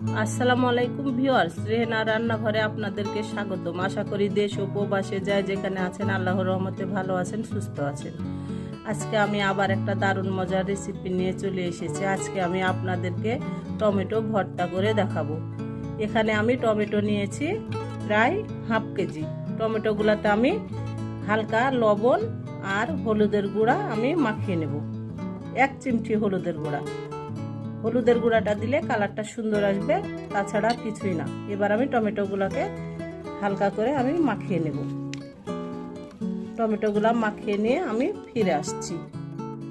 আসসালামু আলাইকুম ভিউয়ার্স, রেহেনা রান্নাঘরে আপনাদেরকে স্বাগতম। আশা করি দেশ ও প্রবাসে যায় যেখানে আছেন, আল্লাহর রহমতে ভালো আছেন, সুস্থ আছেন। আজকে আমি আবার একটা দারুণ মজার রেসিপি নিয়ে চলে এসেছি। আজকে আমি আপনাদেরকে টমেটো ভর্তা করে দেখাবো। এখানে আমি টমেটো নিয়েছি প্রায় হাফ কেজি। টমেটোগুলোতে আমি হালকা লবণ আর হলুদের গুঁড়া আমি মাখিয়ে নেব। এক চিমটি হলুদের গুঁড়া। হলুদের গুঁড়াটা দিলে কালারটা সুন্দর আসবে, তাছাড়া কিছুই না। এবার আমি টমেটোগুলোকে হালকা করে আমি মাখিয়ে নেব। টমেটোগুলো মাখিয়ে নিয়ে আমি ফিরে আসছি।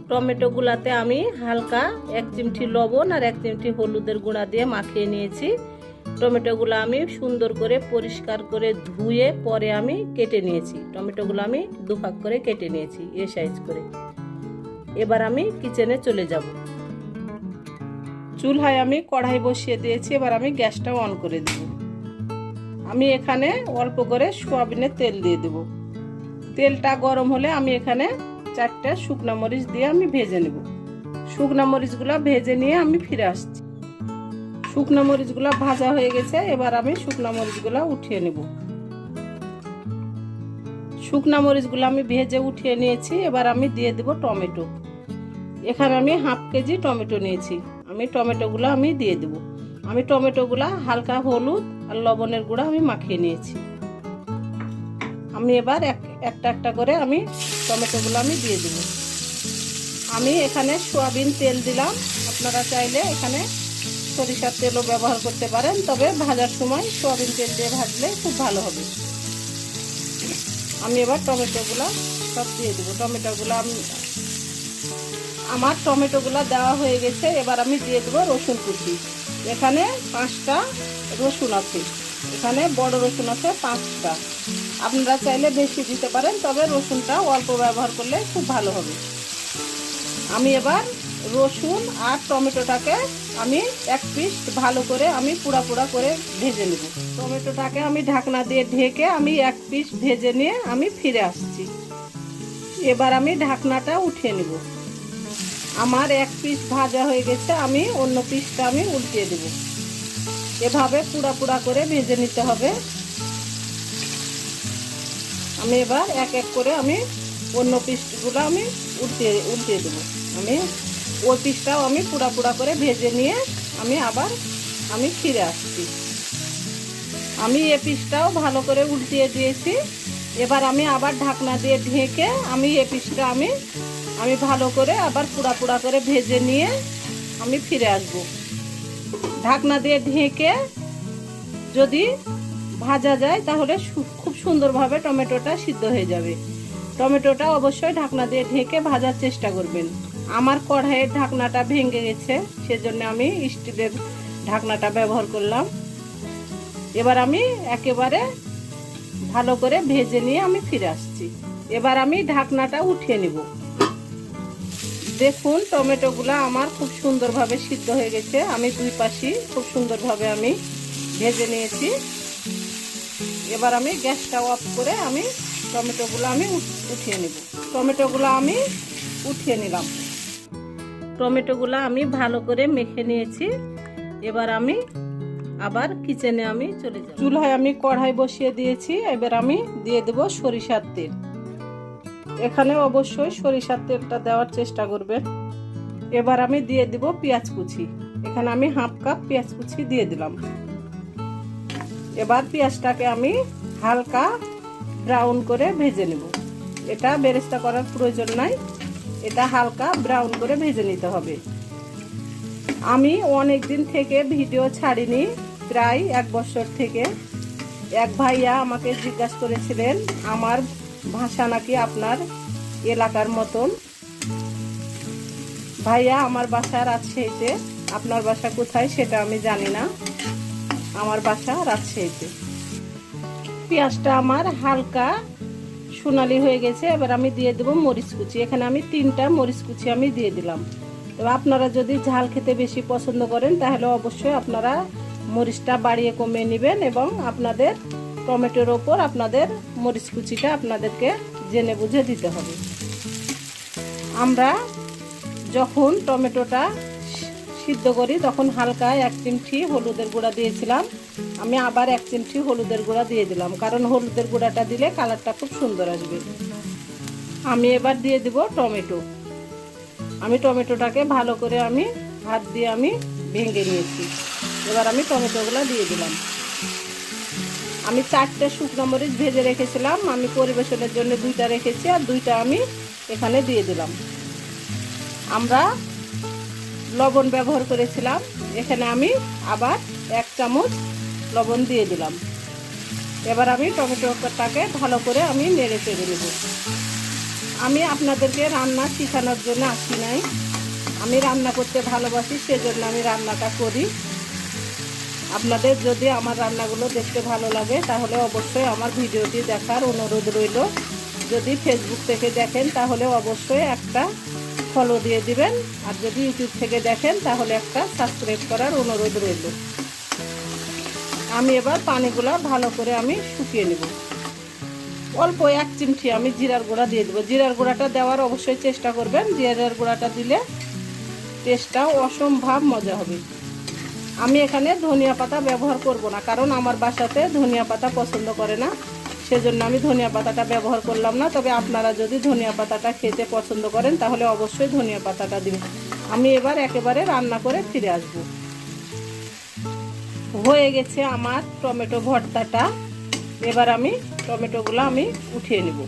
টমেটোগুলাতে আমি হালকা এক চিমটি লবণ আর এক চিমটি হলুদের গুঁড়া দিয়ে মাখিয়ে নিয়েছি। টমেটোগুলো আমি সুন্দর করে পরিষ্কার করে ধুয়ে পরে আমি কেটে নিয়েছি। টমেটোগুলো আমি দুভাগ করে কেটে নিয়েছি, এ সাইজ করে। এবার আমি কিচেনে চলে যাব। চুলহায় আমি কড়াই বসিয়ে দিয়েছি, এবার আমি গ্যাসটা অন করে দেব। আমি এখানে অল্প করে সোয়াবিনের তেল দিয়ে দেব। তেলটা গরম হলে আমি এখানে চারটে শুকনো মরিচ দিয়ে আমি ভেজে নেব। শুকনো মরিচগুলো ভেজে নিয়ে আমি ফিরে আসছি। শুকনো মরিচগুলো ভাজা হয়ে গেছে, এবার আমি শুকনো মরিচগুলো উঠিয়ে নেব। শুকনো মরিচগুলো আমি ভেজে উঠিয়ে নিয়েছি, এবার আমি দিয়ে দেব টমেটো। এখানে আমি হাফ কেজি টমেটো নিয়েছি। আমি টমেটোগুলো আমি দিয়ে দেব। আমি টমেটোগুলো হালকা হলুদ আর লবণের গুঁড়া আমি মাখিয়ে নিয়েছি। আমি এবার এক, একটা একটা করে আমি টমেটোগুলো আমি দিয়ে দেব। আমি এখানে সোয়াবিন তেল দিলাম। আপনারা চাইলে এখানে সরিষার তেলও ব্যবহার করতে পারেন, তবে ভাজার সময় সোয়াবিন তেল দিয়ে ভাজলে খুব ভালো হবে। আমি এবার টমেটোগুলো সব দিয়ে দেবো। টমেটোগুলো আমি আমার টমেটোগুলো দেওয়া হয়ে গেছে, এবার আমি দিয়ে দেবো রসুন কুচি। এখানে পাঁচটা রসুন আছে। এখানে বড় রসুন আছে পাঁচটা। আপনারা চাইলে বেশি দিতে পারেন, তবে রসুনটা অল্প ব্যবহার করলে খুব ভালো হবে। আমি এবার রসুন আর টমেটোটাকে আমি এক পিস ভালো করে আমি পুড়া পুড়া করে ভেজে নেব। টমেটোটাকে আমি ঢাকনা দিয়ে ঢেকে আমি এক পিস ভেজে নিয়ে আমি ফিরে আসছি। এবার আমি ঢাকনাটা উঠিয়ে নেব। আমার এক পিস ভাজা হয়ে গেছে, আমি অন্য পিসটা আমি উল্টিয়ে দেব। এভাবে পুড়া পুড়া করে ভেজে নিতে হবে। আমি এবার এক এক করে আমি অন্য পিসগুলো আমি উল্টিয়ে উল্টিয়ে দেবো। আমি ওই পিসটাও আমি পুড়া পুড়া করে ভেজে নিয়ে আমি আবার আমি ফিরে আসছি। আমি এ পিসটাও ভালো করে উল্টিয়ে দিয়েছি। এবার আমি আবার ঢাকনা দিয়ে ঢেকে আমি এ পিসটা আমি আমি ভালো করে আবার পুড়া পুড়া করে ভেজে নিয়ে আমি ফিরে আসব। ঢাকনা দিয়ে ঢেকে যদি ভাজা যায় তাহলে খুব সুন্দরভাবে টমেটোটা সিদ্ধ হয়ে যাবে। টমেটোটা অবশ্যই ঢাকনা দিয়ে ঢেকে ভাজার চেষ্টা করবেন। আমার কড়াইয়ের ঢাকনাটা ভেঙে গেছে, সেজন্য আমি স্টিলের ঢাকনাটা ব্যবহার করলাম। এবার আমি একেবারে ভালো করে ভেজে নিয়ে আমি ফিরে আসছি। এবার আমি ঢাকনাটা উঠিয়ে নিব। দেখুন, টমেটোগুলো আমার খুব সুন্দরভাবে সিদ্ধ হয়ে গেছে। আমি দুই পাশি খুব সুন্দরভাবে আমি ভেজে নিয়েছি। এবার আমি গ্যাসটা অফ করে আমি টমেটোগুলো আমি উঠিয়ে নেব। টমেটোগুলো আমি উঠিয়ে নিলাম। টমেটোগুলো আমি ভালো করে মেখে নিয়েছি। এবার আমি আবার কিচেনে আমি চলে যাব। চুলায় আমি কড়াই বসিয়ে দিয়েছি। এবার আমি দিয়ে দেব সরিষার তেল। এখানে অবশ্যই সরিষার তেলটা দেওয়ার চেষ্টা করবেন। এবার আমি দিয়ে দেব পেঁয়াজ কুচি। এখানে আমি হাফ কাপ পেঁয়াজ কুচি দিয়ে দিলাম। এবার পেঁয়াজটাকে আমি হালকা ব্রাউন করে ভেজে নেব। এটা বেরেস্তা করার প্রয়োজন নাই। এটা হালকা ব্রাউন করে ভেজে নিতে হবে। আমি অনেক দিন থেকে ভিডিও ছাড়িনি, প্রায় এক বছর থেকে। এক ভাইয়া আমাকে জিজ্ঞাসা করেছিলেন, আমার ভাষা নাকি আপনার এলাকার মতন? ভাইয়া, আমার বাসা রাজশাহীতে। আপনার বাসা কোথায় সেটা আমি জানি না। আমার বাসা রাজশাহীতে। পেঁয়াজটা আমার হালকা সোনালি হয়ে গেছে। এবার আমি দিয়ে দেবো মরিচ কুচি। এখানে আমি তিনটা মরিচ কুচি আমি দিয়ে দিলাম। এবার আপনারা যদি ঝাল খেতে বেশি পছন্দ করেন, তাহলে অবশ্যই আপনারা মরিচটা বাড়িয়ে কমিয়ে নেবেন এবং আপনাদের টমেটোর ওপর আপনাদের মরিচ কুচিটা আপনাদেরকে জেনে বুঝে দিতে হবে। আমরা যখন টমেটোটা সিদ্ধ করি, তখন হালকা এক চিমটি হলুদের গুঁড়া দিয়েছিলাম। আমি আবার এক চিমটি হলুদের গুঁড়া দিয়ে দিলাম, কারণ হলুদের গুঁড়াটা দিলে কালারটা খুব সুন্দর আসবে। আমি এবার দিয়ে দিব টমেটো। আমি টমেটোটাকে ভালো করে আমি হাত দিয়ে আমি ভেঙে নিয়েছি। এবার আমি টমেটোগুলো দিয়ে দিলাম। আমি চারটে শুকনো মরিচ ভেজে রেখেছিলাম, আমি পরিবেশনের জন্য দুইটা রেখেছি আর দুইটা আমি এখানে দিয়ে দিলাম। আমরা লবণ ব্যবহার করেছিলাম, এখানে আমি আবার এক চামচ লবণ দিয়ে দিলাম। এবার আমি টমেটোটাকে ভালো করে আমি নেড়ে চেড়ে নেব। আমি আপনাদেরকে রান্না শেখানোর জন্য আসি নাই। আমি রান্না করতে ভালোবাসি, সেজন্য আমি রান্নাটা করি। আপনাদের যদি আমার রান্নাগুলো দেখতে ভালো লাগে, তাহলে অবশ্যই আমার ভিডিওটি দেখার অনুরোধ রইল। যদি ফেসবুক থেকে দেখেন, তাহলে অবশ্যই একটা ফলো দিয়ে দিবেন। আর যদি ইউটিউব থেকে দেখেন, তাহলে একটা সাবস্ক্রাইব করার অনুরোধ রইল। আমি এবার পানিগুলো ভালো করে আমি শুকিয়ে নেব। অল্প এক চিমটি আমি জিরার গুঁড়া দিয়ে দেবো। জিরার গুঁড়াটা দেওয়ার অবশ্যই চেষ্টা করবেন। জিরার গুঁড়াটা দিলে টেস্টটা অসম্ভব মজা হবে। আমি এখানে ধনিয়া পাতা ব্যবহার করব না, কারণ আমার বাসাতে ধনিয়া পাতা পছন্দ করে না। সেজন্য আমি ধনিয়া পাতাটা ব্যবহার করলাম না, তবে আপনারা যদি ধনিয়া পাতাটা খেতে পছন্দ করেন, তাহলে অবশ্যই ধনিয়া পাতাটা দিন। আমি এবার একেবারে রান্না করে ফিরে আসব। হয়ে গেছে আমার টমেটো ভর্তাটা। এবার আমি টমেটোগুলো আমি উঠিয়ে নিব।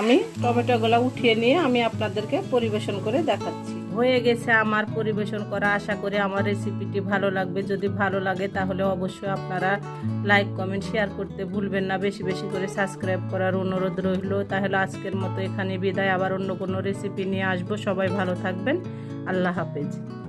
আমি টমেটোগুলো উঠিয়ে নিয়ে আমি আপনাদেরকে পরিবেশন করে দেখাচ্ছি। হয়ে গেছে আমার পরিবেশন করা। আশা করি আমার রেসিপিটি ভালো লাগবে। যদি ভালো লাগে তাহলে অবশ্যই আপনারা লাইক কমেন্ট শেয়ার করতে ভুলবেন না। বেশি বেশি করে সাবস্ক্রাইব করার অনুরোধ রইল। তাহলে আজকের মতো এখানে বিদায়। আবার অন্য কোনো রেসিপি নিয়ে আসব। সবাই ভালো থাকবেন। আল্লাহ হাফেজ।